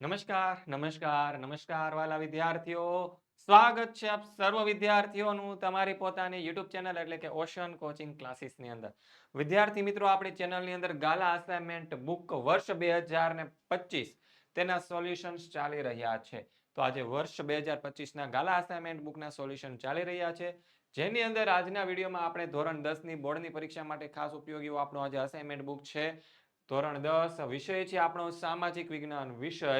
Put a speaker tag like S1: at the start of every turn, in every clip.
S1: નમસ્કાર નમસ્કાર નમસ્કાર વાલા વિદ્યાર્થીઓ. સ્વાગત છે આપ સર્વ વિદ્યાર્થીઓનું તમારી પોતાની યુટ્યુબ ચેનલ એટલે કે ઓશન કોચિંગ ક્લાસીસની અંદર. વિદ્યાર્થી મિત્રો, આપણી ચેનલની અંદર ગાલા અસાઇનમેન્ટ બુક વર્ષ બે હજાર ને પચીસ તેના સોલ્યુશન્સ ચાલી રહ્યા છે. તો આજે વર્ષ બે હજાર પચીસના ગાલા અસાઇનમેન્ટ બુકના સોલ્યુશન ચાલી રહ્યા છે. જેની અંદર આજના વિડીયોમાં આપણે ધોરણ દસની બોર્ડની પરીક્ષા માટે ખાસ ઉપયોગી આપણો આજે અસાઇનમેન્ટ બુક છે. ધોરણ દસ વિષય છે આપણો સામાજિક વિજ્ઞાન વિષય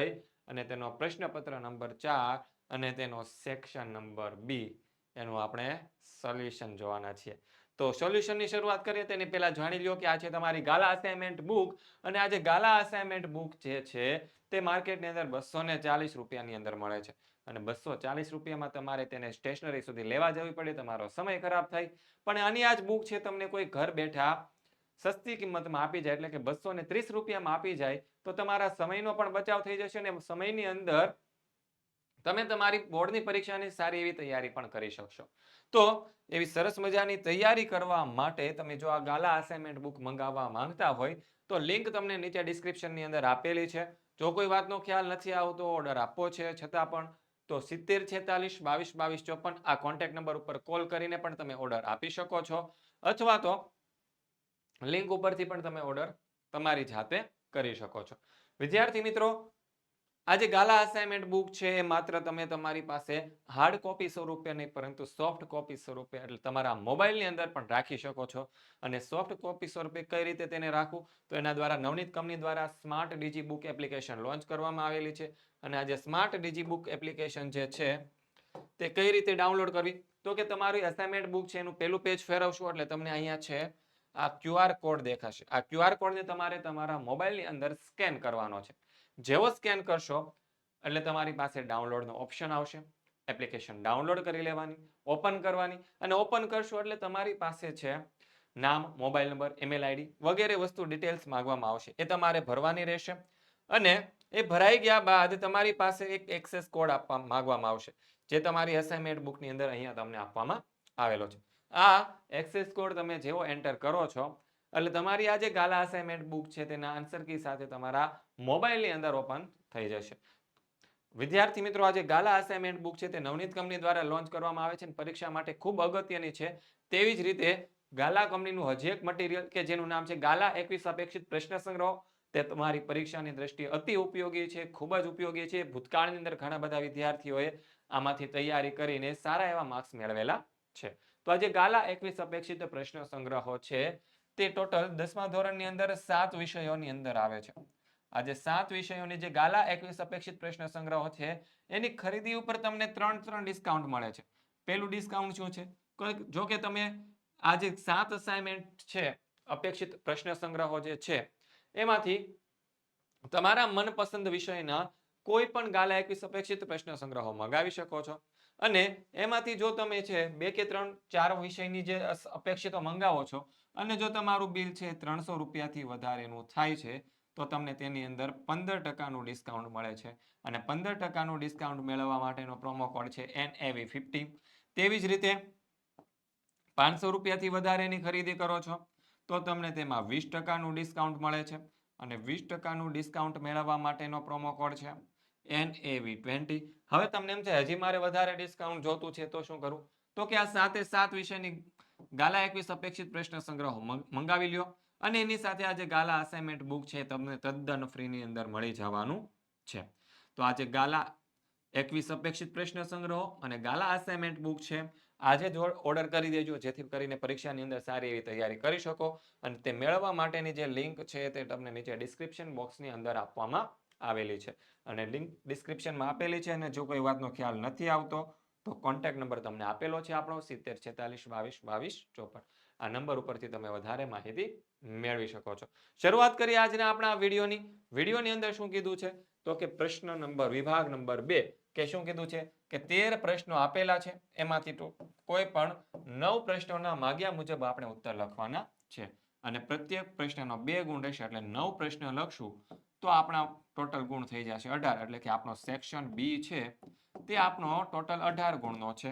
S1: અને તેનો પ્રશ્નપત્ર નંબર ચાર અને તેનો સેક્શન નંબર બી એનું આપણે સોલ્યુશન જોવાના છીએ. તો સોલ્યુશનની શરૂઆત કરીએ તેની પહેલા જાણી લ્યો કે આ છે તમારી ગાલા અસાઇનમેન્ટ બુક અને આ જે ગાલા અસાઇનમેન્ટ બુક જે છે તે માર્કેટની અંદર બસો ને ચાલીસ રૂપિયાની અંદર મળે છે. અને બસો ચાલીસ રૂપિયામાં તમારે તેને સ્ટેશનરી સુધી લેવા જવી પડે, તમારો સમય ખરાબ થાય. પણ આની આ જ બુક છે, તમને કોઈ ઘર બેઠા સસ્તી કિંમતમાં આપી જાય એટલે કે બસો ને ત્રીસ રૂપિયામાં આપી જાય, તો તમારા સમયનો પણ બચાવ થઈ જશે અને સમયની અંદર તમે તમારી બોર્ડની પરીક્ષાની સારી એવી તૈયારી પણ કરી શકશો. તો એવી સરસ મજાની તૈયારી કરવા માટે તમે જો આ ગાલા અસાઇનમેન્ટ બુક મંગાવવા માંગતા હોય, તો લિંક તમને નીચે ડિસ્ક્રિપ્શનની અંદર આપેલી છે. જો કોઈ વાતનો ખ્યાલ નથી આવતો, ઓર્ડર આપવો છે, છતાં પણ, તો સિત્તેર છેતાલીસ બાવીસ બાવીસ ચોપન આ કોન્ટેક્ટ નંબર ઉપર કોલ કરીને પણ તમે ઓર્ડર આપી શકો છો. અથવા તો લિંક ઉપરથી પણ તમે ઓર્ડર તમારી જાતે કરી શકો છો. વિદ્યાર્થી મિત્રો આ જે ગાલા અસાઇનમેન્ટ બુક છે, એ માત્ર તમે તમારી પાસે હાર્ડ કોપી સ્વરૂપે નહીં, પરંતુ સોફ્ટ કોપી સ્વરૂપે, એટલે તમારા મોબાઈલની અંદર પણ રાખી શકો છો. અને સોફ્ટ કોપી સ્વરૂપે કઈ રીતે તેને રાખવું? તો એના દ્વારા નવનીત કંપની દ્વારા smart digi book application launch કરવામાં આવેલી છે. અને આ જે સ્માર્ટ ડીજી બુક એપ્લિકેશન જે છે, તે કઈ રીતે ડાઉનલોડ કરવી? તો કે તમારી અસાઇનમેન્ટ બુક છે, એનું પહેલું પેજ ફેરવશો, એટલે તમને અહીંયા છે આ ક્યુઆર કોડ દેખાશે. આ ક્યુઆર કોડને તમારે તમારા મોબાઈલની અંદર સ્કેન કરવાનો છે. જેવો સ્કેન કરશો, એટલે તમારી પાસે ડાઉનલોડનો ઓપ્શન આવશે. એપ્લિકેશન ડાઉનલોડ કરી લેવાની, ઓપન કરવાની અને ઓપન કરશો એટલે તમારી પાસે છે નામ, મોબાઈલ નંબર, ઈમેલ આઈડી વગેરે વસ્તુ ડિટેલ્સ માંગવામાં આવશે. એ તમારે ભરવાની રહેશે અને એ ભરાઈ ગયા બાદ તમારી પાસે એક એક્સેસ કોડ આપવા માંગવામાં આવશે, જે તમારી અસાઇનમેન્ટ બુકની અંદર અહીંયા તમને આપવામાં આવેલો છે. આ એક્સેસ કોડ તમે જેવો એન્ટર કરો છો, એટલે તમારી આ જે ગાલા અસાઇનમેન્ટ બુક છે તેના આન્સર કી સાથે તમારા મોબાઈલની અંદર ઓપન થઈ જશે. વિદ્યાર્થી મિત્રો, આ જે ગાલા અસાઇનમેન્ટ બુક છે તે નવનીત કંપની દ્વારા લોન્ચ કરવામાં આવે છે પરીક્ષા માટે ખૂબ અગત્યની છે. તેવી જ રીતે ગાલા કંપનીનું હજી એક મટીરિયલ કે જેનું નામ છે ગાલા એકવીસ અપેક્ષિત પ્રશ્ન સંગ્રહ. તે તમારી પરીક્ષાની દ્રષ્ટિએ અતિ ઉપયોગી છે, ખૂબ જ ઉપયોગી છે. ભૂતકાળની અંદર ઘણા બધા વિદ્યાર્થીઓએ આમાંથી તૈયારી કરીને સારા એવા માર્ક્સ મેળવેલા છે. તો આજે ગાલા એકવીસ અપેક્ષિત પ્રશ્ન સંગ્રહો છે. તે ટોટલ દસમા ધોરણની અંદર સાત વિષયોની અંદર આવે છે. આજે સાત વિષયોની જે ગાલા એકવીસ અપેક્ષિત પ્રશ્ન સંગ્રહો છે, એની ખરીદી ઉપર તમને ત્રણ ત્રણ ડિસ્કાઉન્ટ મળે છે. પહેલું ડિસ્કાઉન્ટ શું છે? જો કે તમે આ જે સાત અસાઇનમેન્ટ છે, અપેક્ષિત પ્રશ્ન સંગ્રહો જે છે, એમાંથી તમારા મનપસંદ વિષયના કોઈ પણ ગાલા એકવીસ અપેક્ષિત પ્રશ્ન સંગ્રહો મંગાવી શકો છો. અને એમાંથી જો તમે છે બે કે ત્રણ, ચાર વિષયની જે અપેક્ષિતો મંગાવો છો અને જો તમારું બિલ છે ત્રણસો રૂપિયાથી વધારેનું થાય છે, તો તમને તેની અંદર પંદર ટકાનું ડિસ્કાઉન્ટ મળે છે. અને પંદર ટકાનું ડિસ્કાઉન્ટ મેળવવા માટેનો પ્રોમો કોડ છે એન એવી ફિફ્ટી તેવી જ રીતે પાંચસો રૂપિયાથી વધારેની ખરીદી કરો છો, તો તમને તેમાં વીસ ટકાનું ડિસ્કાઉન્ટ મળે છે. અને વીસ ટકાનું ડિસ્કાઉન્ટ મેળવવા માટેનો પ્રોમો કોડ છે એન એવી ટ્વેન્ટી હવે તમને એમ છે હજી મારે વધારે ડિસ્કાઉન્ટ જોતું છે તો શું કરું? તો કે આ સાતે સાત વિષયની ગાલા એકવીસ અપેક્ષિત પ્રશ્ન સંગ્રહો. મંગાવી લ્યો. અને એની સાથે આ જે ગાલા અસાઇનમેન્ટ બુક છે, તમને તદ્દન ફ્રીની અંદર મળી જવાનું છે. તો આજે ગાલા એકવીસ અપેક્ષિત પ્રશ્ન સંગ્રહો અને ગાલા અસાઇનમેન્ટ બુક છે, આજે જ ઓર્ડર કરી દેજો, જેથી કરીને પરીક્ષાની અંદર સારી એવી તૈયારી કરી શકો. અને તે મેળવવા માટેની જે લિંક છે તે તમને નીચે ડિસ્ક્રિપ્શન બોક્સની અંદર આપવામાં આવેલી છે. અને લિંક ડિસ્ક્રિપ્શનમાં આપેલી છે અને જો કોઈ વાતનો ખ્યાલ નથી આવતો, તો કોન્ટેક્ટ નંબર તમને આપેલો છે આપણો, સિત્તેર છેતાલીસ, બાવીસ બાવીસ, ચોપન. આ નંબર ઉપરથી તમે વધારે માહિતી મેળવી શકો છો. શરૂઆત કરીએ આજના આપણા વિડીયોની. વિડીયોની અંદર શું કીધું છે? તો કે પ્રશ્ન નંબર, વિભાગ નંબર બે. કે શું કીધું છે? કે તેર પ્રશ્નો આપેલા છે એમાંથી તો કોઈ પણ નવ પ્રશ્નોના માગ્યા મુજબ આપણે ઉત્તર લખવાના છે. અને પ્રત્યેક પ્રશ્નનો બે ગુણ રહેશે એટલે નવ પ્રશ્ન લખશું. તો આપણા ટોટલ ગુણ થઈ જશે અઢાર, એટલે કે આપણો સેક્શન બી છે તે આપણો ટોટલ અઢાર ગુણનો છે.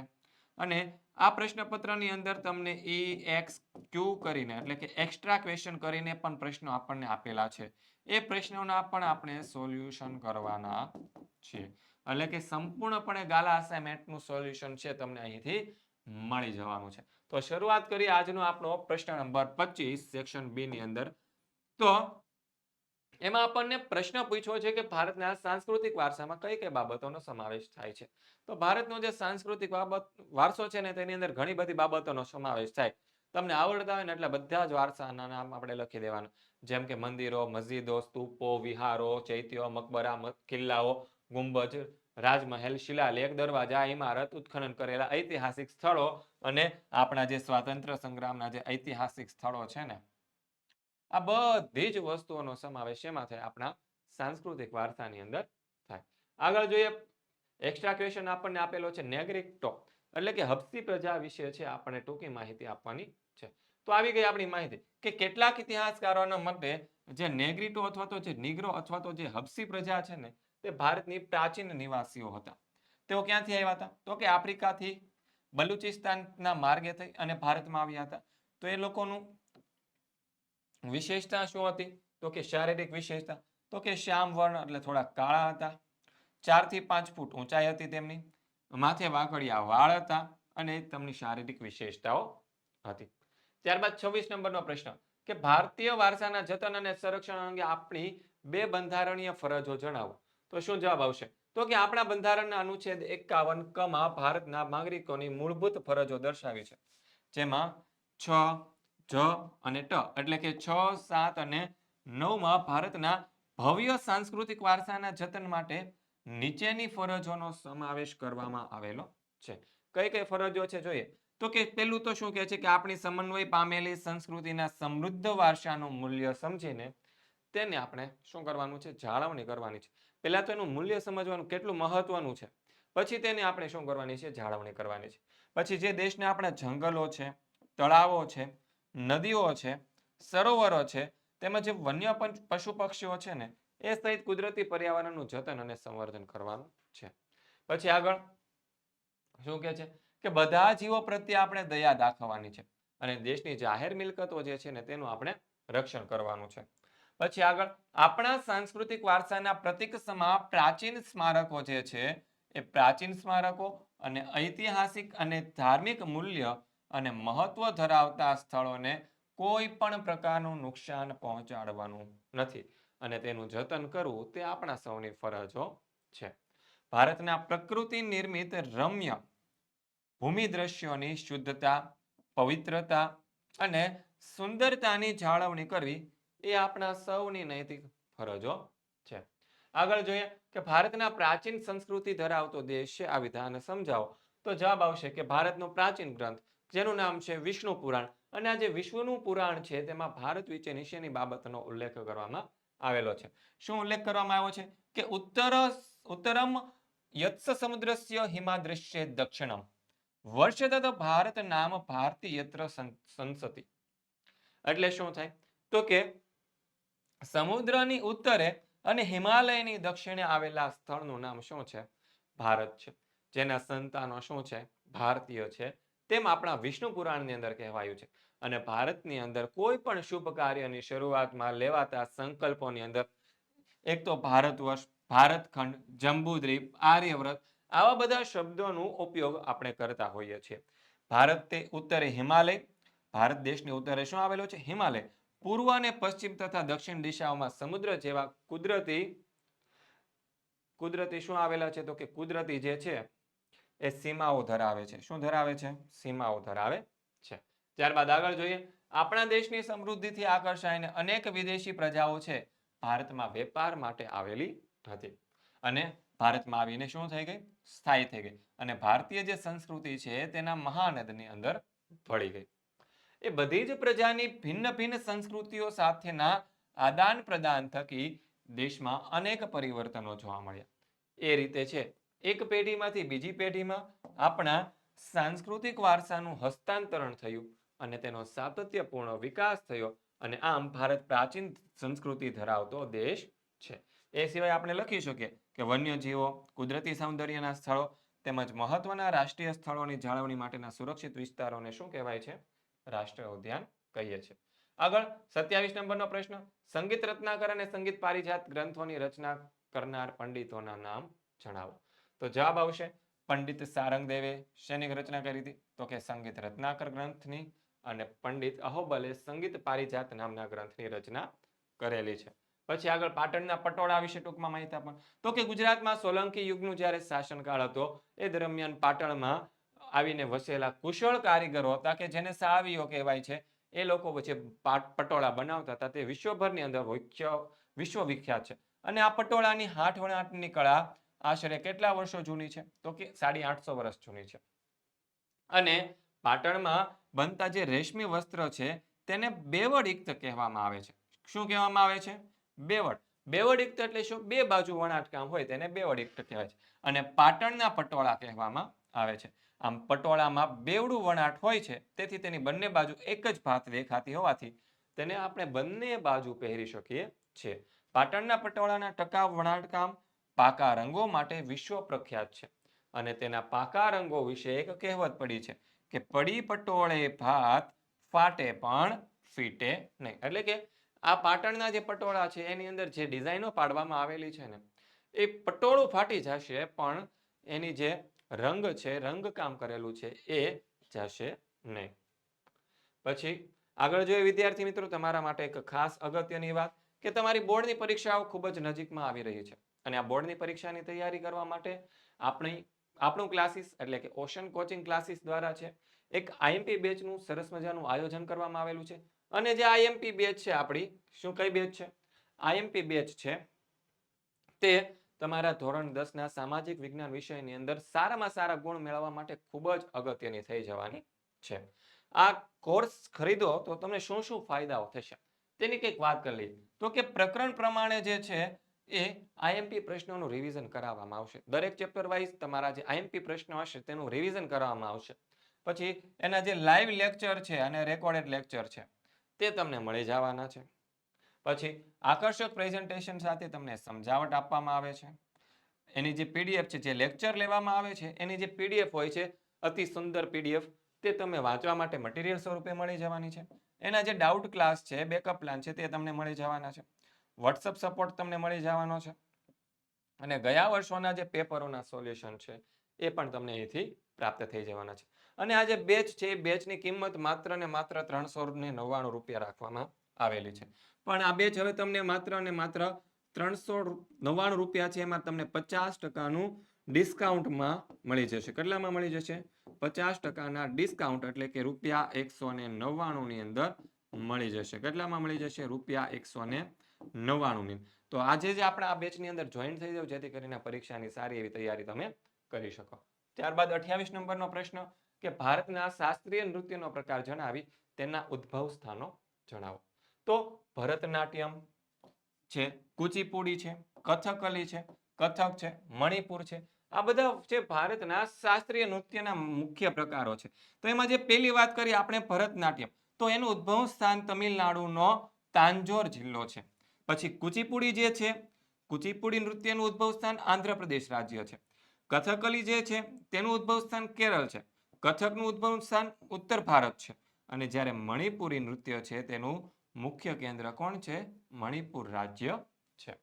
S1: અને આ પ્રશ્નપત્રની અંદર તમને એ એક્સ ક્યુ કરીને, એટલે કે એક્સ્ટ્રા ક્વેશ્ચન કરીને પણ પ્રશ્નો આપણને આપેલા છે. એ પ્રશ્નોના પણ આપણે સોલ્યુશન કરવાના છીએ. એટલે કે સંપૂર્ણપણે ગાલા અસાઇનમેન્ટનું સોલ્યુશન છે તમને અહીંથી મળી જવાનું છે. તો શરૂઆત કરીએ આજનો આપણો પ્રશ્ન નંબર પચીસ સેક્શન બી ની અંદર. તો એમાં આપણને પ્રશ્ન પૂછ્યો છે કે ભારતના સાંસ્કૃતિક વારસામાં કઈ કઈ બાબતોનો સમાવેશ થાય છે? તો ભારતનો જે સાંસ્કૃતિક બાબત, વારસો છે ને તેની અંદર ઘણી બધી બાબતોનો સમાવેશ થાય. તમને આવડતા હોય ને એટલે બધા જ વારસાના નામ આપણે લખી દેવાના. જેમ કે મંદિરો, મસ્જિદો, સ્તૂપો, વિહારો ચૈત્યો મકબરા કિલ્લાઓ, ગુંબજ, રાજમહેલ, શિલાલેખ, દરવાજા ઇમારત ઉત્ખનન કરેલા ઐતિહાસિક સ્થળો અને આપણા જે સ્વાતંત્ર્ય સંગ્રામના જે ઐતિહાસિક સ્થળો છે ને આ બધી જ વસ્તુઓનો સમાવેશ એમાં થાય? આપણા સાંસ્કૃતિક વારસાની અંદર થાય. આગળ જોઈએ એક્સ્ટ્રા ક્વેશ્ચન આપણને આપેલો છે નેગ્રિક્ટો. એટલે કે હબસી પ્રજા વિશે છે આપણને ટૂંકી માહિતી આપવાની છે. તો આવી ગઈ આપણી માહિતી કે કેટલાક ઇતિહાસકારોના મતે જે નેગ્રીટો અથવા તો જે નિગ્રો અથવા તો જે હબસી પ્રજા છે ને, તે ભારતની પ્રાચીન નિવાસીઓ હતા. તેઓ ક્યાંથી આવ્યા હતા? તો કે આફ્રિકાથી બલુચિસ્તાનના માર્ગે થઈ અને ભારતમાં આવ્યા હતા. તો એ લોકોનું વિશેષતા શું હતી? તો કે શારીરિક વિશેષતા. તો કે શ્યામ વર્ણ એટલે થોડા કાળા હતા. ચારથી પાંચ ફૂટ ઊંચાઈ હતી તેમની. માથે વાંકડિયા વાળ હતા અને તેમની શારીરિક વિશેષતાઓ હતી. ત્યારબાદ છવ્વીસ નંબરનો પ્રશ્ન. કે ભારતીય વારસાના જતન અને સંરક્ષણ અંગે આપણી બે બંધારણીય ફરજો જણાવો. તો શું જવાબ આવશે? તો કે આપણા બંધારણના અનુચ્છેદ એકાવન કમાં ભારતના નાગરિકોની મૂળભૂત ફરજો દર્શાવી છે. જેમાં છ જ અને ટ. એટલે કે છ, સાત અને નવમાં ભારતના ભવ્ય સાંસ્કૃતિક વારસાના જતન માટે નીચેની ફરજોનો સમાવેશ કરવામાં આવેલો છે. કઈ કઈ ફરજો છે જોઈએ? તો કે પેલું તો શું કહે છે કે આપણી સમન્વય પામેલી સંસ્કૃતિના સમૃદ્ધ વારસાનું મૂલ્ય સમજીને તેને આપણે શું કરવાનું છે? જાળવણી કરવાની છે. પહેલાં તો એનું મૂલ્ય સમજવાનું કેટલું મહત્વનું છે? પછી તેને આપણે શું કરવાની છે? જાળવણી કરવાની છે. પછી જે દેશને આપણા જંગલો છે, તળાવો છે નદીઓ છે, સરોવરો છે, તેમજ વન્ય પશુ પક્ષીઓ છે ને, એ સહિત કુદરતી પર્યાવરણનું જતન અને સંવર્ધન કરવાનું છે. પછી આગળ શું કે છે? કે બધા જીવો પ્રત્યે આપણે દયા દાખવવાની છે અને દેશની જાહેર મિલકતો જે છે ને, તેનું આપણે રક્ષણ કરવાનું છે. પછી આગળ, આપણા સાંસ્કૃતિક વારસાના પ્રતિક સમા પ્રાચીન સ્મારકો જે છે, એ પ્રાચીન સ્મારકો અને ઐતિહાસિક અને ધાર્મિક મૂલ્ય અને મહત્વ ધરાવતા સ્થળોને કોઈ પણ પ્રકારનું નુકસાન પહોંચાડવાનું નથી. અને તેનું જતન કરવું તે આપણા સૌની ફરજો છે. ભારતના પ્રકૃતિ નિર્મિત રમ્ય ભૂમિ દ્રશ્યોની શુદ્ધતા, પવિત્રતા અને સુંદરતાની જાળવણી કરવી એ આપણા સૌની નૈતિક ફરજો છે. આગળ જોઈએ કે ભારતના પ્રાચીન સંસ્કૃતિ ધરાવતો દેશ છે આ વિધાન સમજાવો. તો જવાબ આવશે કે ભારતનો પ્રાચીન ગ્રંથ જેનું નામ છે વિષ્ણુ પુરાણ. અને આ જે વિશ્વનું પુરાણ છે, તેમાં ભારત વિશે નીચેની બાબતનો ઉલ્લેખ કરવામાં આવેલો છે. શું ઉલ્લેખ કરવામાં આવ્યો છે? કે ઉત્તર ઉત્તરમ યત્સ સમુદ્રસ્ય હિમાદ્રશ્ય દક્ષિણમ. વર્ષતત ભારત નામ ભારતી સંસતિ. એટલે શું થાય? તો કે સમુદ્રની ઉત્તરે અને હિમાલયની દક્ષિણે આવેલા સ્થળનું નામ શું છે? ભારત છે. જેના સંતાનો શું છે? ભારતીય છે. તેમ આપણા વિષ્ણુ પુરાણની અંદર કહેવાયું છે. અને ભારતની અંદર કોઈ પણ શુભ કાર્યની શરૂઆતમાં લેવાતા સંકલ્પોની અંદર, એક તો ભારત વર્ષ ભારતખંડ જંબુદ્વીપ આર્યવ્રત, આવા બધા શબ્દોનો ઉપયોગ આપણે કરતા હોઈએ છીએ. ભારત તે ઉત્તરે હિમાલય, ભારત દેશની ઉત્તરે શું આવેલો છે? હિમાલય. પૂર્વ અને પશ્ચિમ તથા દક્ષિણ દિશાઓમાં સમુદ્ર જેવા કુદરતી કુદરતી શું આવેલા છે? તો કે કુદરતી જે છે એ સીમાઓ ધરાવે છે. શું ધરાવે છે? સીમાઓ ધરાવે છે. ત્યારબાદ આગળ જોઈએ. આપણા દેશની સમૃદ્ધિથી આકર્ષાઈને અનેક વિદેશી પ્રજાઓ છે. ભારતમાં વેપાર માટે આવેલી હતી. અને ભારતમાં આવીને શું થઈ ગઈ? સ્થાયી થઈ ગઈ. અને ભારતીય જે સંસ્કૃતિ છે તેના મહાનદની અંદર ભળી ગઈ. એ બધી જ પ્રજાની ભિન્ન ભિન્ન સંસ્કૃતિઓ સાથેના આદાન પ્રદાન થકી દેશમાં અનેક પરિવર્તનો જોવા મળ્યા. એ રીતે છે. એક પેઢીમાંથી બીજી પેઢીમાં આપણા સાંસ્કૃતિક વારસાનું હસ્તાંતરણ થયું અને તેનો સાતત્યપૂર્ણ વિકાસ થયો અને આમ ભારત પ્રાચીન સંસ્કૃતિ ધરાવતો દેશ છે. એ સિવાય આપણે લખી શકીએ કે વન્યજીવો, કુદરતી સૌંદર્યના સ્થળો તેમજ મહત્વના રાષ્ટ્રીય સ્થળોની જાળવણી માટેના સુરક્ષિત વિસ્તારોને શું કહેવાય છે? રાષ્ટ્રીય ઉદ્યાન કહીએ છીએ. આગળ સત્યાવીસ નંબરનો પ્રશ્ન, સંગીત રત્નાકર અને સંગીત પારિજાત ગ્રંથોની રચના કરનાર પંડિતોના નામ જણાવો. તો જવાબ આવશે પંડિત સારંગદેવે શેની રચના કરી હતી? તો કે સંગીત રત્નાકર ગ્રંથની અને પંડિત અહોબલે સંગીત પારિજાત નામના ગ્રંથની રચના કરેલી છે. પછી આગળ પાટણના પટોળા વિશે ટૂંકમાં માહિતી આપણ તો કે ગુજરાતમાં સોલંકી યુગનું જ્યારે શાસનકાળ હતો, એ દરમિયાન પાટણમાં આવીને વસેલા કુશળ કારીગરો હતા કે જેને સાવીઓ કહેવાય છે, એ લોકો વચ્ચે પાટ- પટોળા બનાવતા હતા. તે વિશ્વભરની અંદર વિશ્વ વિખ્યાત છે. અને આ પટોળાની હાથ વણાટની કળા આશરે કેટલા વર્ષો જૂની છે? તો કે સાડી આઠસો વર્ષ જૂની છે. અને પાટણમાં બનતા જે રેશમી વસ્ત્ર છે, તેને બેવડ ઇક્ત કહેવામાં આવે છે. શું કહેવામાં આવે છે? બેવડ. બેવડ ઇક્ત એટલે શું? બે બાજુ વણાટ કામ હોય તેને બેવડ ઇક્ત કહેવાય છે. અને પાટણના પટોળા કહેવામાં આવે છે. આમ પટોળામાં બેવડું વણાટ હોય છે, તેથી તેની બંને બાજુ એક જ ભાત દેખાતી હોવાથી તેને આપણે બંને બાજુ પહેરી શકીએ છીએ. પાટણના પટોળાના ટકાઉ વણાટકામ પાકા રંગો માટે વિશ્વ પ્રખ્યાત છે. અને તેના પાકા રંગો વિશે એક કહેવત પડી છે કે પડી પટોળે ભાત, ફાટે પણ ફીટે નહીં. એટલે કે આ પાટણના જે પટોળા છે, એની અંદર જે ડિઝાઇનો પાડવામાં આવેલી છે ને, એ પટોળું ફાટી જશે, પણ એની જે રંગ છે, રંગ કામ કરેલું છે, એ જશે નહીં. પછી આગળ જોઈએ વિદ્યાર્થી મિત્રો, તમારા માટે એક ખાસ અગત્યની વાત કે તમારી બોર્ડની પરીક્ષાઓ ખૂબ જ નજીકમાં આવી રહી છે. અને આ બોર્ડની પરીક્ષાની તૈયારી કરવા માટે આપણી, આપણું ક્લાસીસ એટલે કે ઓશન કોચિંગ ક્લાસીસ દ્વારા છે, એક આઈએમપી બેચનું સરસ મજાનું આયોજન કરવામાં આવેલું છે. અને જે આઈએમપી બેચ છે આપણી, શું કઈ બેચ છે? આઈએમપી બેચ છે તે તમારા ધોરણ દસના સામાજિક વિજ્ઞાન વિષયની અંદર સારામાં સારા ગુણ મેળવવા માટે ખૂબ જ અગત્યની થઈ જવાની છે. આ કોર્સ ખરીદો તો તમને શું શું ફાયદાઓ થશે? તેની કંઈક વાત કરી લઈએ. તો કે પ્રકરણ પ્રમાણે જે છે એ આઈએમપી પ્રશ્નોનું રિવિઝન કરાવવામાં આવશે. દરેક ચેપ્ટર વાઇઝ તમારા જે આઈએમપી પ્રશ્નો હશે તેનું રિવિઝન કરવામાં આવશે. પછી એના જે લાઈવ લેક્ચર છે અને રેકોર્ડેડ લેક્ચર છે, તે તમને મળી જવાના છે. પછી આકર્ષક પ્રેઝન્ટેશન સાથે તમને સમજાવટ આપવામાં આવે છે. એની જે પીડીએફ છે, જે લેક્ચર લેવામાં આવે છે, એની જે પીડીએફ હોય છે, અતિ સુંદર પીડીએફ તે તમે વાંચવા માટે મટીરિયલ સ્વરૂપે મળી જવાની છે. એના જે ડાઉટ ક્લાસ છે બેકઅપ પ્લાન છે, તે તમને મળી જવાના છે. વોટ્સઅપ સપોર્ટ તમને મળી જવાનો છે. અને ગયા વર્ષોના જે પેપરોના સોલ્યુશન છે, એ પણ તમને અહીંથી પ્રાપ્ત થઈ જવાના છે. અને આ જે બેચ છે, એ બેચની કિંમત માત્ર ને માત્ર ત્રણસો ને નવ્વાણું રૂપિયા રાખવામાં આવેલી છે. પણ આ બેચ હવે તમને માત્ર ને માત્ર ત્રણસો નવ્વાણું રૂપિયા છે, એમાં તમને પચાસ ટકાનું ડિસ્કાઉન્ટમાં મળી જશે. કેટલામાં મળી જશે? પચાસ ટકાના ડિસ્કાઉન્ટ એટલે કે રૂપિયા એકસો ને નવ્વાણું ની અંદર મળી જશે. કેટલામાં મળી જશે? રૂપિયા એકસો ને નવ્વાણું ની તો આજે જે આપણે આ બેચની અંદર જોઈન થઈ જાવ જેથી કરીને પરીક્ષાની સારી એવી તૈયારી તમે કરી શકો. ત્યારબાદ અઠ્યાવીસ નંબરનો પ્રશ્ન, કે ભારતના શાસ્ત્રીય નૃત્યનો પ્રકાર જણાવી, તેના ઉદ્ભવ સ્થાનો જણાવો. તો ભરતનાટ્યમ છે, કુચીપુડી છે, કથકલી છે, કથક છે, મણિપુર છે. આ બધા જે ભારતના શાસ્ત્રીય નૃત્યના મુખ્ય પ્રકારો છે. તો એમાં જે પહેલી વાત કરીએ આપણે ભરતનાટ્યમ. તો એનું ઉદ્ભવ સ્થાન તમિલનાડુનો તાંજોર જિલ્લો છે. પછી કુચીપુડી જે છે, કુચીપુડી નૃત્યનું ઉદ્ભવ સ્થાન આંધ્રપ્રદેશ રાજ્ય છે. કથકલી જે છે, તેનું ઉદ્ભવ સ્થાન કેરળ છે. કથકનું ઉદ્ભવ સ્થાન ઉત્તર ભારત છે અને જ્યારે મણિપુરી નૃત્ય છે, તેનું મુખ્ય કેન્દ્ર કોણ છે, મણિપુર રાજ્ય છે.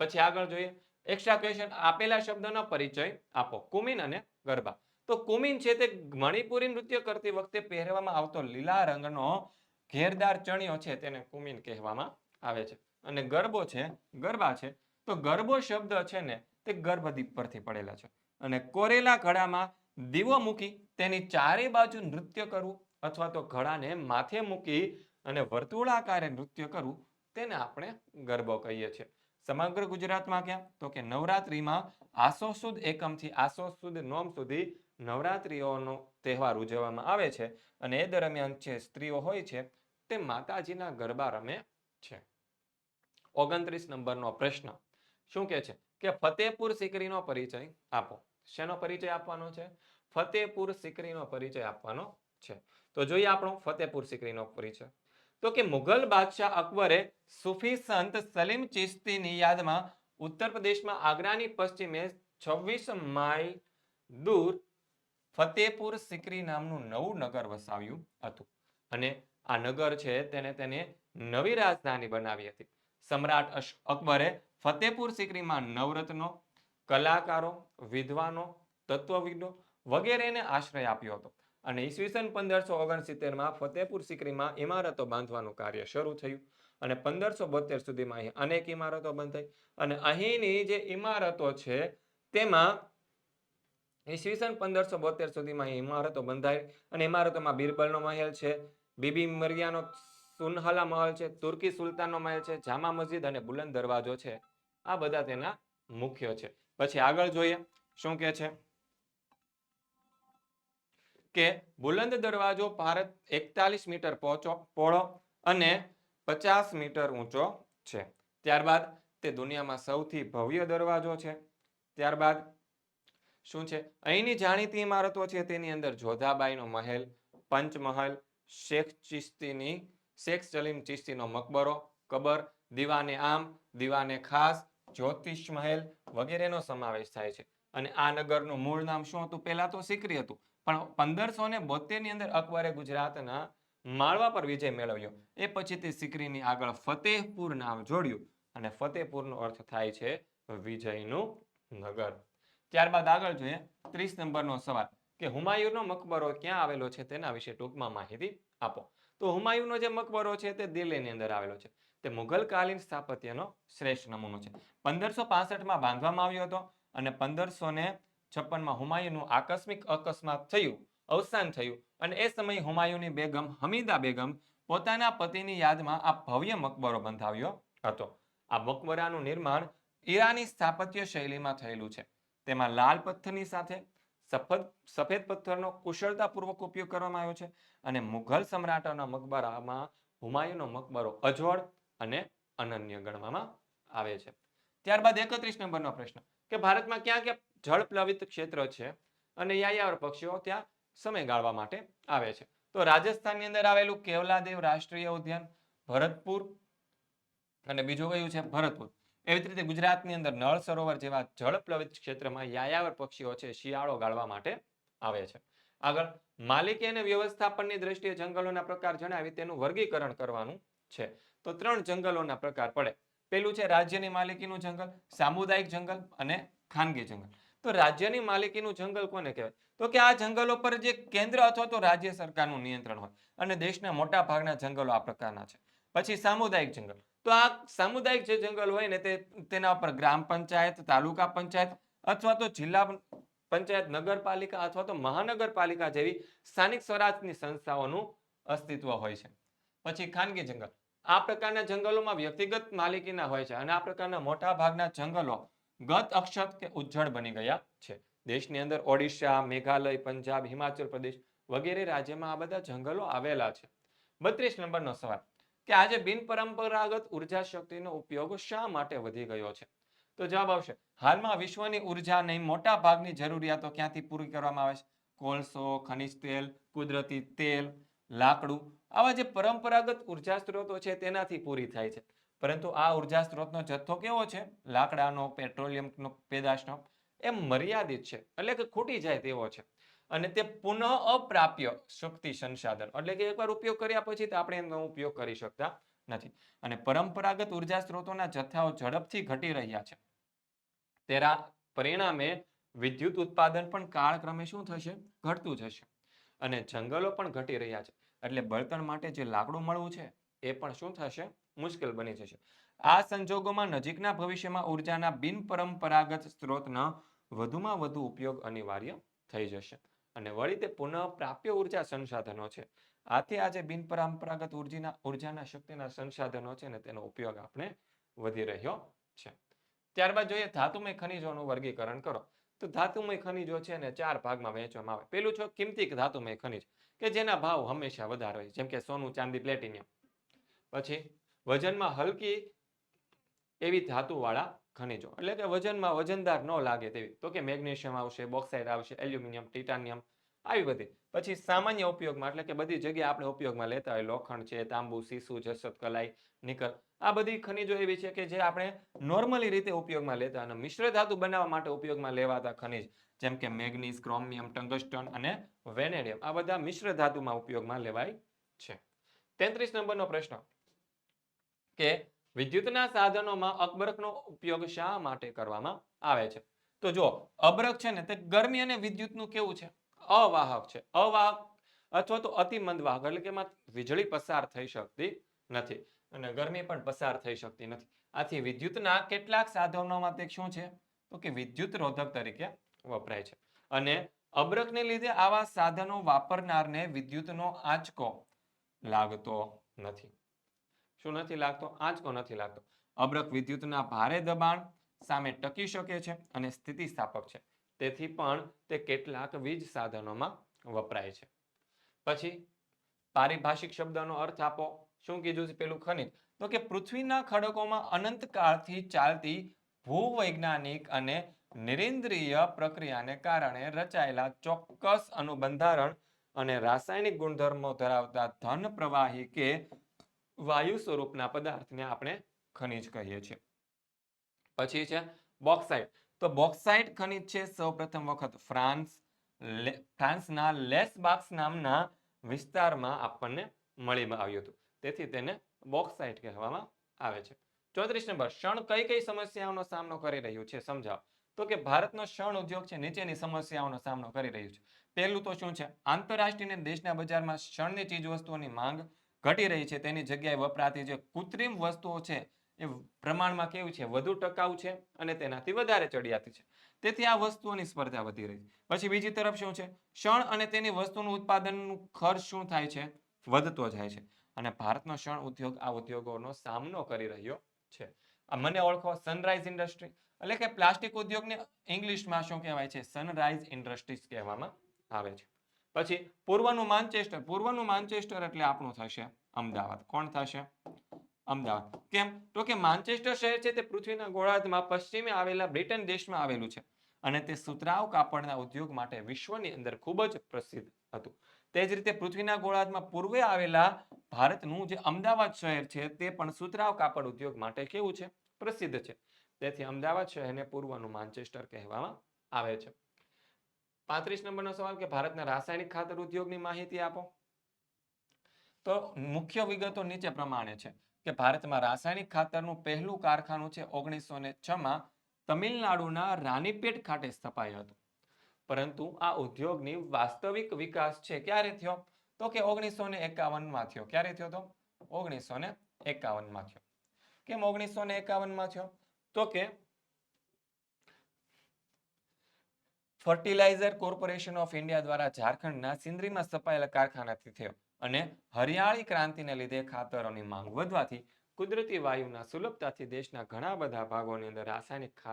S1: પછી આગળ જોઈએ એક્સ્ટ્રા ક્વેશ્ચન આપેલા શબ્દનો પરિચય આપો, કુમિન અને ગરબા. તો કુમિન છે તે મણિપુરી નૃત્ય કરતી વખતે પહેરવામાં આવતો લીલા રંગનો ઘેરદાર ચણિયો છે, તેને કુમિન કહેવામાં આવે છે. અને ગરબો છે, ગરબા છે, તો ગરબો શબ્દ છે ને, તે ગર્ભદીપ પરથી પડેલા છે. અને કોરેલા ઘડામાં દીવો મૂકી તેની ચારે બાજુ નૃત્ય કરવું અથવા તો ઘડાને માથે મૂકી અને વર્તુળાકારે નૃત્ય કરવું, તેને આપણે ગરબો કહીએ છીએ. સમગ્ર ગુજરાતમાં ક્યાં? તો કે નવરાત્રિમાં આસો સુદ એકમથી આસો સુદ નોમ સુધી નવરાત્રિઓનો તહેવાર ઉજવવામાં આવે છે અને એ દરમિયાન જે સ્ત્રીઓ હોય છે, તે માતાજીના ગરબા રમે છે. ઓગણત્રીસ નંબરનો પ્રશ્ન. શું કે છે? કે ફતેપુર સિકરીનો પરિચય આપો. શેનો પરિચય આપવાનો છે? ફતેપુર સિકરીનો પરિચય આપવાનો છે. તો જોઈએ આપણો ફતેપુર સિકરીનો પરિચય. તો કે મુઘલ બાદશાહ અકબરે સુફી સંત સલીમ ચિશ્તીની યાદમાં ઉત્તર પ્રદેશમાં આગ્રાની પશ્ચિમે છવ્વીસ માઇલ દૂર ફતેપુર સિકરી નામનું નવું નગર વસાવ્યું હતું. અને આ નગર છે તેને તેને નવી રાજધાની બનાવી હતી. સમ્રાટ અકબરે ફતેપુર સિકરીમાં નવરત્નો, કલાકારો, વિદ્વાનો, તત્વવિદો વગેરેને આશ્રય આપ્યો હતો અને ઈસવીસન પંદરસો ઓગણસિત્તેરમાં ફતેપુર સિકરીમાં ઇમારતો બાંધવાનું કાર્ય શરૂ થયું અને પંદરસો બોતેર સુધીમાં અહીં અનેક ઇમારતો બંધાઈ અને અહીંની જે ઇમારતો છે તેમાં ઈસવીસન પંદરસો બોતેર સુધીમાં અહીં ઇમારતો બંધાઈ અને ઇમારતોમાં બિરબલનો મહેલ છે, બીબી મરિયાનો સુનહલા મહલ છે, તુર્કી સુલતાનનો મહેલ છે, જામા મસ્જિદ અને બુલંદ દરવાજો છે. આ બધા તેના મુખ્ય છે. પછી આગળ જોઈએ, શું કે છે? કે બુલંદ દરવાજો ભારત એકતાલીસ મીટર પહોંચો, પહોળો અને પચાસ મીટર ઊંચો છે. ત્યારબાદ તે દુનિયામાં સૌથી ભવ્ય દરવાજો છે. ત્યારબાદ શું છે? અહીંની જાણીતી ઇમારતો છે, તેની અંદર જોધાબાઈનો મહેલ, પંચમહલ, શેખ ચિશ્તીની શેખ સલીમ ચિશ્તીનો મકબરો, કબર, દીવાને આમ, દીવાને ખાસ, જ્યોતિષ મહેલ વગેરેનો સમાવેશ થાય છે. અને આ નગરનું મૂળ નામ શું હતું? પહેલા તો સિકરી હતું. પણ પંદરસો ને બોતેર અંદર અકબરે ગુજરાતના માળવા પર વિજય મેળવ્યો. એ પછી તે સિકરીની આગળ ફતેહપુર નામ જોડ્યું. અને ફતેહપુરનો અર્થ થાય છે વિજયનું નગર. ત્યારબાદ આગળ જોઈએ ત્રીસ નંબરનો સવાલ કે હુમાયુનો મકબરો ક્યાં આવેલો છે તેના વિશે ટૂંકમાં માહિતી આપો. તો હુમાયુનો જે મકબરો છે તે દિલ્હીની અંદર આવેલો છે. તે મુઘલકાલીન સ્થાપત્યનો શ્રેષ્ઠ નમૂનો છે. પંદરસો પાસઠમાં બાંધવામાં આવ્યો હતો અને પંદરસો ને છપ્પનમાં હુમાયુનું આકસ્મિક અકસ્માત થયું, અવસાન થયું અને એ સમયે હુમાયુની બેગમ હમીદા બેગમ પોતાના પતિની યાદમાં આ ભવ્ય મકબરો બંધાવ્યો હતો. આ મકબરાનું નિર્માણ ઈરાની સ્થાપત્ય શૈલીમાં થયેલું છે. તેમાં લાલ પથ્થરની સાથે સફેદ સફેદ પથ્થરનો કુશળતાપૂર્વક ઉપયોગ કરવામાં આવ્યો છે અને મુઘલ સમ્રાટોના મકબરામાં હુમાયુનો મકબરો અજોડ અને અનન્ય ગણવામાં આવે છે. ત્યારબાદ એકત્રીસ નંબરનો પ્રશ્ન, કે ભારતમાં ક્યાં ક્યાં જળ પ્લવિત ક્ષેત્ર છે અને યાયાવર પક્ષીઓ ત્યાં સમય ગાળવા માટે આવે છે? તો રાજસ્થાનની અંદર આવેલું કેવલાદેવ રાષ્ટ્રીય ઉદ્યાન, ભરતપુર અને બીજું કયું છે? ભરતપુર. એવી રીતે ગુજરાતની અંદર નળ સરોવર જેવા જળ પ્લવિત ક્ષેત્રમાં યાયાવર પક્ષીઓ છે, શિયાળો ગાળવા માટે આવે છે. આગળ, માલિકી અને વ્યવસ્થાપનની દ્રષ્ટિએ જંગલોના પ્રકાર જણાવી તેનું વર્ગીકરણ કરવાનું છે. તો ત્રણ જંગલોના પ્રકાર પડે. પેલું છે રાજ્યની માલિકીનું જંગલ, સામુદાયિક જંગલ અને ખાનગી જંગલ. તો રાજ્યની માલિકીનું જંગલ કોને કહેવાય? તો કે આ જંગલો પર જે કેન્દ્ર અથવા તો રાજ્ય સરકારનું નિયંત્રણ હોય. અને દેશના મોટા ભાગના જંગલો આ પ્રકારના છે. પછી સામુદાયિક જંગલ. તો આ સામુદાયિક જે જંગલ હોય ને તે, તેના ઉપર ગ્રામ પંચાયત, તાલુકા પંચાયત અથવા તો જિલ્લા પંચાયત, નગરપાલિકા અથવા તો મહાનગરપાલિકા જેવી સ્થાનિક સ્વરાજની સંસ્થાઓનું અસ્તિત્વ હોય છે. પછી ખાનગી જંગલ. આ પ્રકારના જંગલોમાં વ્યક્તિગત માલિકીના હોય છે અને આ પ્રકારના મોટા ભાગના જંગલો ગત અક્ષત કે ઉજ્જડ બની ગયા છે. દેશની અંદર ઓડિશા, મેઘાલય, પંજાબ, હિમાચલ પ્રદેશ વગેરે રાજ્યમાં આ બધા જંગલો આવેલા છે. બત્રીસ નંબરનો સવાલ. કે આજે બિનપરંપરાગત ઊર્જા શક્તિનો ઉપયોગ શા માટે વધી ગયો છે? તો જવાબ આવશે, હાલમાં વિશ્વની ઉર્જાની મોટા ભાગની જરૂરિયાતો ક્યાંથી પૂરી કરવામાં આવે છે? કોલસો, ખનિજ તેલ, કુદરતી તેલ, લાકડું, આવા જે પરંપરાગત ઊર્જા સ્ત્રોતો છે તેનાથી પૂરી થાય છે. પરંતુ આ ઊર્જા સ્ત્રોતનો જથ્થો કેવો છે? લાકડાનો, પેટ્રોલિયમનો, પેદાશનો એ મર્યાદિત છે. એટલે કે ખૂટી જાય તેવો છે. અને તે પુનઃ અપ્રાપ્ય શક્તિ સંસાધન. એટલે કે એકવાર ઉપયોગ કર્યા પછી તો આપણે એનો ઉપયોગ કરી શકતા નથી. અને પરંપરાગત ઊર્જા સ્ત્રોતોના જથ્થાઓ ઝડપથી ઘટી રહ્યા છે. તેના પરિણામે વિદ્યુત ઉત્પાદન પણ કાળક્રમે શું થશે? ઘટતું જશે. અને જંગલો પણ ઘટી રહ્યા છે. એટલે બળતણ માટે જે લાકડું મળવું છે, એ પણ શું થશે? મુશ્કેલ બની જશે. આ સંજોગોમાં નજીકના ભવિષ્યમાં ઉર્જાના બિનપરંપરાગત સ્ત્રોતનો વધુમાં વધુ ઉપયોગ અનિવાર્ય થઈ જશે. અને વળી તે પુનઃ પ્રાપ્ય ઊર્જા સંસાધનો છે. આથી આજે બિનપરંપરાગત ઉર્જીના, ઉર્જાના શક્તિના સંસાધનો છે ને તેનો ઉપયોગ આપણે વધી રહ્યો છે. ત્યારબાદ જોઈએ ધાતુમય ખનિજોનું વર્ગીકરણ કરો. તો ધાતુમય ખનિજો છે ને ચાર ભાગમાં વહેંચવામાં આવે. પેલું છે કિંમતી ધાતુમય ખનિજ, કે જેના ભાવ હંમેશા વધારે હોય, જેમ કે સોનું, ચાંદી, પ્લેટિનિયમ. પછી વજનમાં હલકી એવી ધાતુવાળા ખનિજો. એટલે કે વજનમાં વજનદાર ન લાગે તેવી. તો કે મેગ્નેશિયમ આવશે, બોક્સાઇડ આવશે, એલ્યુમિનિયમ, ટિટાનિયમ, આવી બધી. પછી સામાન્ય ઉપયોગમાં, એટલે કે બધી જગ્યાએ આપણે ઉપયોગમાં લેતા હોય, લોખંડ છે, તાંબુ, સીસુ જસત કલાઈ નિકલ આ બધી ખનિજો એવી છે કે જે આપણે નોર્મલી રીતે ઉપયોગમાં લેતા અને મિશ્ર ધાતુ બનાવવા માટે ઉપયોગમાં લેવાતા ખનિજ, જેમ કે મેગ્નીસ ક્રોમિયમ, ટંગસ્ટન અને વેનેડિયમ. આ બધા મિશ્ર ધાતુમાં ઉપયોગમાં લેવાય છે. તેત્રીસ નંબરનો પ્રશ્ન કે વિદ્યુતના સાધનોમાં અકબરકનો ઉપયોગ શા માટે કરવામાં આવે છે? તો જો અબરક છે ને તે ગરમી અને વિદ્યુતનું કેવું છે? અવાહક છે. અવાહક અથવા તો અતિમંદવાહક વાહક, એટલે કે વીજળી પસાર થઈ શકતી નથી અને ગરમી પણ પસાર થઈ શકતી નથી. આથી વિદ્યુતના કેટલાક સાધનોમાં તે શું છે? તો કે વિદ્યુત રોધક તરીકે વપરાય છે. અને અબરકને લીધે આવા સાધનો વાપરનારને વિદ્યુતનો આંચકો લાગતો નથી. શું નથી લાગતો? આંચકો નથી લાગતો. અબ્રક વિદ્યુતના ભારે દબાણ સામે ટકી શકે છે અને સ્થિતિસ્થાપક છે. તેથી પણ તે કેટલાક વીજ સાધનોમાં વપરાય છે. પછી પારિભાષિક શબ્દનો અર્થ આપો. શું કીધું છે પેલું ખનિજ? તો કે પૃથ્વીના ખડકોમાં અનંતકાળથી ચાલતી ભૂવૈજ્ઞાનિક અને નિરેન્દ્રિય પ્રક્રિયાને કારણે રચાયેલા ચોક્કસ અનુબંધારણ અને રાસાયણિક ગુણધર્મો ધરાવતા ધન પ્રવાહી કે વાયુ સ્વરૂપના પદાર્થને આપણે ખનિજ કહીએ છીએ. પછી છે બોક્સાઇટ તો બોક્સાઇટ ખનિજ છે સૌપ્રથમ વખત ફ્રાન્સ ફ્રાન્સના લેસબાક્સ નામના વિસ્તારમાં આપણને મળી આવ્યું હતું. તેથી તેને બોક્સાઇટ કહેવામાં આવે છે. ચોત્રીસ નંબર શણ કઈ કઈ સમસ્યાઓનો સામનો કરી રહ્યું છે? સમજાવો. તો કે ભારતનો શણ ઉદ્યોગ છે, નીચેની સમસ્યાઓનો સામનો કરી રહ્યું છે. પહેલું તો શું છે? આંતરરાષ્ટ્રીય દેશના બજારમાં શણની ચીજ વસ્તુઓની માંગ ઘટી રહી છે, તેની જગ્યાએ વપરાતી જે કૃત્રિમ વસ્તુઓ છે, એ પ્રમાણમાં કેવું છે, વધુ ટકાઉ છે અને તેનાથી વધારે ચડિયાતી છે. તેથી આ વસ્તુઓની સ્પર્ધા વધી રહી છે. પછી બીજી તરફ શું છે? શણ અને તેની વસ્તુનું ઉત્પાદનનું ખર્ચ શું થાય છે? વધતો જાય છે. અને ભારતનો શણ ઉદ્યોગ આ ઉદ્યોગોનો સામનો કરી રહ્યો છે. આ મને ઓળખો સનરાઈઝ ઇન્ડસ્ટ્રી એટલે કે પ્લાસ્ટિક ઉદ્યોગને ઇંગ્લિશમાં શું કહેવાય છે? સનરાઈઝ ઇન્ડસ્ટ્રીઝ કહેવામાં આવે છે. પછી પૂર્વનું માન્ચેસ્ટર પૂર્વનું માન્ચેસ્ટર એટલે આપણું થશે અમદાવાદ. કોણ થશે? અમદાવાદ. કેમ? તો કે માન્ચેસ્ટર શહેર છે તે પૃથ્વીના ગોળાર્ધમાં પશ્ચિમે આવેલા બ્રિટન દેશમાં આવેલું છે અને તે સુતરાવ કાપડના ઉદ્યોગ માટે વિશ્વની અંદર ખૂબ જ પ્રસિદ્ધ હતું. તે જ રીતે પૃથ્વીના ગોળાર્ધમાં પૂર્વે આવેલા ભારતનું જે અમદાવાદ શહેર છે તે પણ સુતરાવ કાપડ ઉદ્યોગ માટે કેવું છે? પ્રસિદ્ધ છે. તેથી અમદાવાદ શહેરને પૂર્વનું માન્ચેસ્ટર કહેવામાં આવે છે. પાંત્રીસ નંબરનો સવાલ કે ભારતના રાસાયણિક ખાતર ઉદ્યોગની માહિતી આપો? તો મુખ્ય વિગતો નીચે પ્રમાણે છે કે ભારતમાં રાસાયણિક ખાતરનું પહેલું કારખાનું છે ઓગણીસો ને છમાં તમિલનાડુના રાનીપેટ ખાતે સ્થપાયું હતું. પરંતુ આ ઉદ્યોગની વાસ્તવિક વિકાસ છે ક્યારે થયો? તો કે ઓગણીસો ને એકાવનમાં થયો. ક્યારે થયો તો? ઓગણીસો ને એકાવનમાં થયો. કેમ ઓગણીસો ને એકાવનમાં થયો? તો કે ફર્ટિલાઇઝર કોર્પોરેશન ઓફ ઇન્ડિયા દ્વારા ઝારખંડના સિંદરીમાં સ્થપાયેલા કારખાનાથી થયો અને હરિયાળી ક્રાંતિને લીધે ખાતરોની માંગ વધવાથી કુદરતી વાયુના સુલભતાથી દેશના ઘણા બધા ભાગોની અંદર રાસાયણિક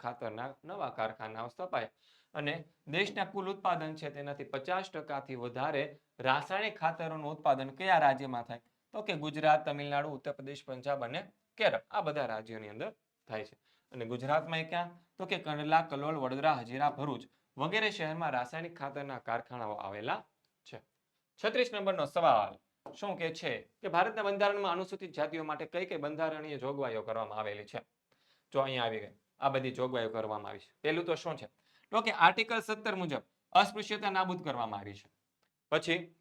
S1: ખાતરના નવા કારખાનાઓ સ્થપાયા અને દેશના કુલ ઉત્પાદન છે તેનાથી પચાસ ટકાથી વધારે રાસાયણિક ખાતરોનું ઉત્પાદન કયા રાજ્યમાં થાય? તો કે ગુજરાત, તમિલનાડુ, ઉત્તર પ્રદેશ, પંજાબ અને કેરળ આ બધા રાજ્યોની અંદર થાય છે. અને ગુજરાતમાં ક્યાં? તો કે કંડલા, કલોલ, વડોદરા, હજીરા, ભરૂચ વગેરે શહેરમાં રાસાયણિક ખાતરના કારખાનાઓ આવેલા છે. છત્રીસ નંબરનો સવાલ, શું કે છે કે ભારતના બંધારણમાં અનુસૂચિત જાતિઓ માટે કઈ કઈ બંધારણીય જોગવાઈઓ કરવામાં આવેલી છે? જો અહીંયા આવી ગઈ, આ બધી જોગવાઈઓ કરવામાં આવી છે. પહેલું તો શું છે? તો કે આર્ટિકલ સત્તર મુજબ અસ્પૃશ્યતા નાબૂદ કરવામાં આવી છે. પછી,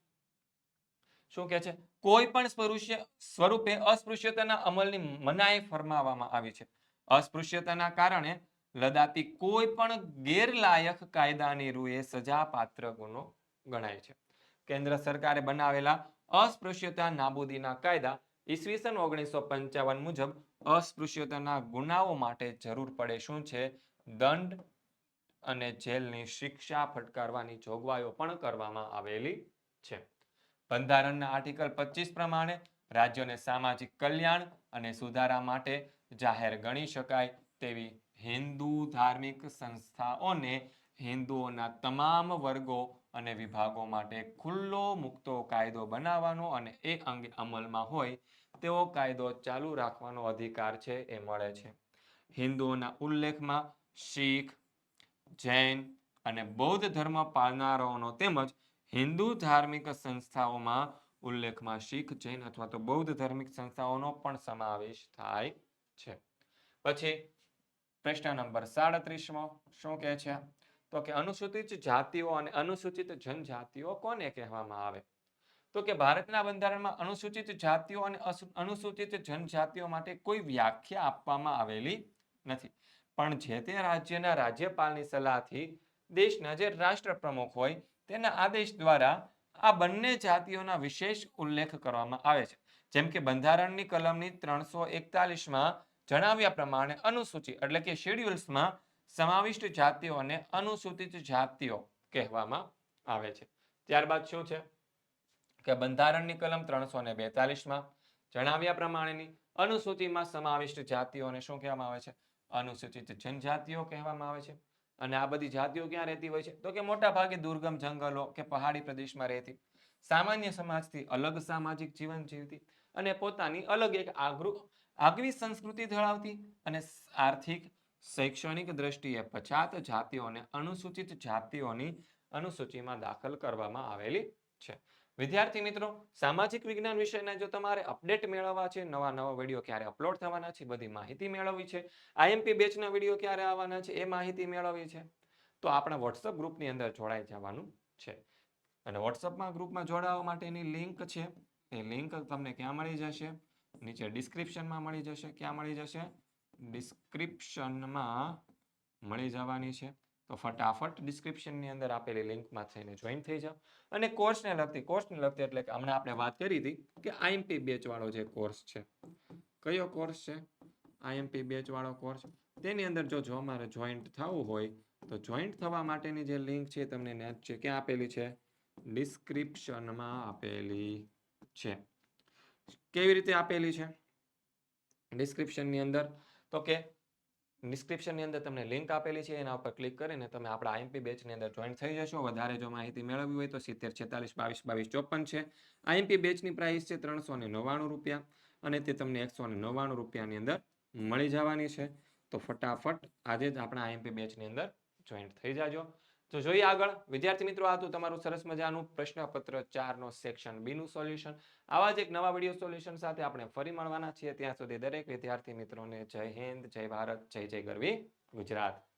S1: શું કે છે? કોઈ પણ સ્પૃશ્ય, સ્વરૂપે અસ્પૃશ્યતાના અમલની મનાઈ ફરમાવવામાં આવી છે. અસ્પૃશ્યતાના કારણે લદાતી કોઈ પણ ગેરલાયક કાયદાની રૂએ સજાપાત્ર ગુનો ગણાય છે. કેન્દ્ર સરકારે બનાવેલા અસ્પૃશ્યતા નાબૂદીના કાયદા ઈસવીસન ઓગણીસો પંચાવન મુજબ અસ્પૃશ્યતાના ગુનાઓ માટે જરૂર પડે શું છે? દંડ અને જેલની શિક્ષા ફટકારવાની જોગવાઈઓ પણ કરવામાં આવેલી છે. બંધારણના આર્ટિકલ પચીસ પ્રમાણે રાજ્યોને સામાજિક કલ્યાણ અને સુધારા માટે જાહેર ગણી શકાય તેવી હિન્દુ ધાર્મિક સંસ્થાઓને હિન્દુઓના તમામ વર્ગો અને વિભાગો માટે ખુલ્લો મુક્તો કાયદો બનાવવાનો અને એ અંગે અમલમાં હોય તેવો કાયદો ચાલુ રાખવાનો અધિકાર છે એ મળે છે. હિન્દુઓના ઉલ્લેખમાં શીખ, જૈન અને બૌદ્ધ ધર્મ પાળનારાઓનો તેમજ હિન્દુ ધાર્મિક સંસ્થાઓમાં ઉલ્લેખમાં શીખ, જૈન અથવા તો બૌદ્ધ ધાર્મિક સંસ્થાઓનો પણ સમાવેશ થાય છે. પછી પ્રશ્ન નંબર સાડત્રીસમો, શું કહે છે? તો કે અનુસૂચિત જાતિઓ અને અનુસૂચિત જનજાતિઓ કોને કહેવામાં આવે? તો કે ભારતના બંધારણમાં અનુસૂચિત જાતિઓ અને અનુસૂચિત જનજાતિઓ માટે કોઈ વ્યાખ્યા આપવામાં આવેલી નથી. પણ જે તે રાજ્યના રાજ્યપાલની સલાહથી દેશના જે રાષ્ટ્ર પ્રમુખ હોય, તેના આદેશ દ્વારા આ બંને જાતિઓના વિશેષ ઉલ્લેખ કરવામાં આવે છે. જેમ કે બંધારણની કલમની ત્રણસો એકતાલીસમાં જણાવ્યા પ્રમાણે અનુસૂચિ એટલે કે શેડ્યુલ્સમાં સમાવિષ્ટ જાતિઓને અનુસૂચિત જાતિઓ કહેવામાં આવે છે. ત્યારબાદ શું છે? કે બંધારણની કલમ ત્રણસો ને બેતાલીસમાં જણાવ્યા પ્રમાણેની અનુસૂચિમાં સમાવિષ્ટ જાતિઓને શું કહેવામાં આવે છે? અનુસૂચિત જનજાતિઓ કહેવામાં આવે છે. અને આ બધી જાતિઓ ક્યાં રહેતી હોય છે? તો કે મોટા ભાગે દુર્ગમ જંગલો કે પહાડી પ્રદેશમાં રહેતી. સામાન્ય સમાજથી અલગ સામાજિક જીવન જીવતી અને પોતાની અલગ એક આગૃ આગવી સંસ્કૃતિ ધરાવતી અને આર્થિક, શૈક્ષણિક દ્રષ્ટિએ પછાત જાતિઓને અનુસૂચિત જાતિઓની અનુસૂચિમાં દાખલ કરવામાં આવેલી છે. વિદ્યાર્થી મિત્રો, સામાજિક વિજ્ઞાન વિષયના જો તમારે અપડેટ મેળવવા છે, નવા નવા વીડિયો ક્યારે અપલોડ થવાના છે, બધી માહિતી મેળવવી છે, આઈએમપી બેચના વીડિયો ક્યારે આવવાના છે, એ માહિતી મેળવવી છે, તો આપણા વોટ્સઅપ ગ્રુપની અંદર જોડાઈ જવાનું છે. અને વોટ્સઅપમાં ગ્રુપમાં જોડાવા માટેની લિંક છે, એ લિંક તમને ક્યાં મળી જશે? નીચે ડિસ્ક્રિપ્શનમાં મળી જશે. ક્યાં મળી જશે? ડિસ્ક્રિપ્શનમાં મળી જવાની છે. તો ફટાફટ ડિસ્ક્રિપ્શનની અંદર આપેલી લિંકમાં થઈને જોઈન થઈ જાઓ. અને કોર્સને લગતી કોર્સને લગતી એટલે કે હમણાં આપણે વાત કરી હતી કે આઈએમપી બેચવાળો જે કોર્સ છે. કયો કોર્સ છે? આઈએમપી બેચવાળો કોર્સ તેની અંદર જો જો અમારે જોઈન્ટ થવું હોય, તો જોઈન્ટ થવા માટેની જે લિંક છે તમને નેટ છે ક્યાં આપેલી છે? ડિસ્ક્રિપ્શનમાં આપેલી છે. કેવી રીતે આપેલી છે? ડિસ્ક્રિપ્શનની અંદર. તો કે ડિસ્ક્રિપ્શનની અંદર તમને લિંક આપેલી છે, એના ઉપર ક્લિક કરીને તમે આપણા આઈએમપી બેચની અંદર જોઈન થઈ જશો. વધારે જો માહિતી મેળવવી હોય તો સિત્તેર, છેતાલીસ, બાવીસ બાવીસ, ચોપન છે. આઈએમપી બેચની પ્રાઇસ છે ત્રણસો ને નવ્વાણું રૂપિયા અને તે તમને એકસો ને નવ્વાણું રૂપિયાની અંદર મળી જવાની છે. તો ફટાફટ આજે જ આપણા આઈએમપી બેચની અંદર જોઈન્ટ થઈ જાજો. તો જોઈએ આગળ. વિદ્યાર્થી મિત્રો, આ હતું તમારું સરસ મજાનું પ્રશ્નપત્ર ચારનો સેક્શન બી નું સોલ્યુશન આવા જ એક નવા વીડિયો સોલ્યુશન સાથે આપણે ફરી મળવાના છીએ. ત્યાં સુધી દરેક વિદ્યાર્થી મિત્રોને જય હિન્દ, જય ભારત, જય જય ગરવી ગુજરાત.